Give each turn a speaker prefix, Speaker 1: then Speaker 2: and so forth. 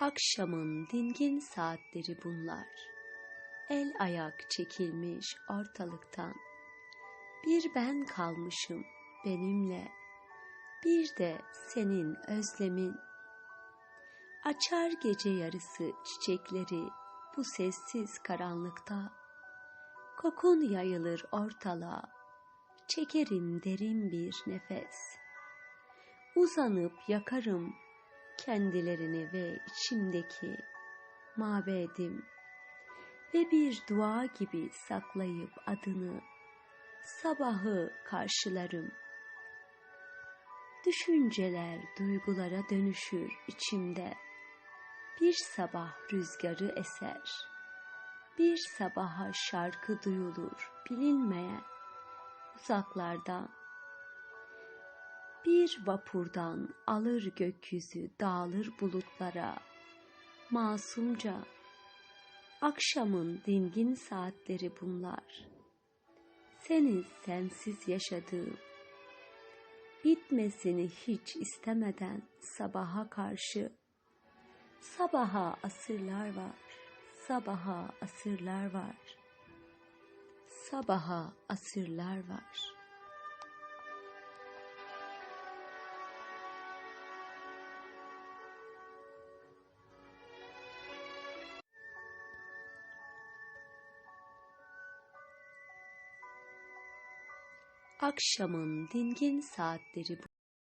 Speaker 1: Akşamın dingin saatleri bunlar. El ayak çekilmiş ortalıktan. Bir ben kalmışım benimle. Bir de senin özlemin. Açar gece yarısı çiçekleri bu sessiz karanlıkta. Kokun yayılır ortalığa. Çekerim derin bir nefes. Uzanıp yakarım kendilerini ve içimdeki mabedim ve bir dua gibi saklayıp adını sabahı karşılarım. Düşünceler duygulara dönüşür içimde. Bir sabah rüzgarı eser. Bir sabaha şarkı duyulur bilinmeyen uzaklardan. Bir vapurdan alır gökyüzü dağılır bulutlara. Masumca akşamın dingin saatleri bunlar. Senin sensiz yaşadığım bitmesini hiç istemeden sabaha karşı sabaha asırlar var. Sabaha asırlar var. Sabaha asırlar var. Akşamın dingin saatleri bu.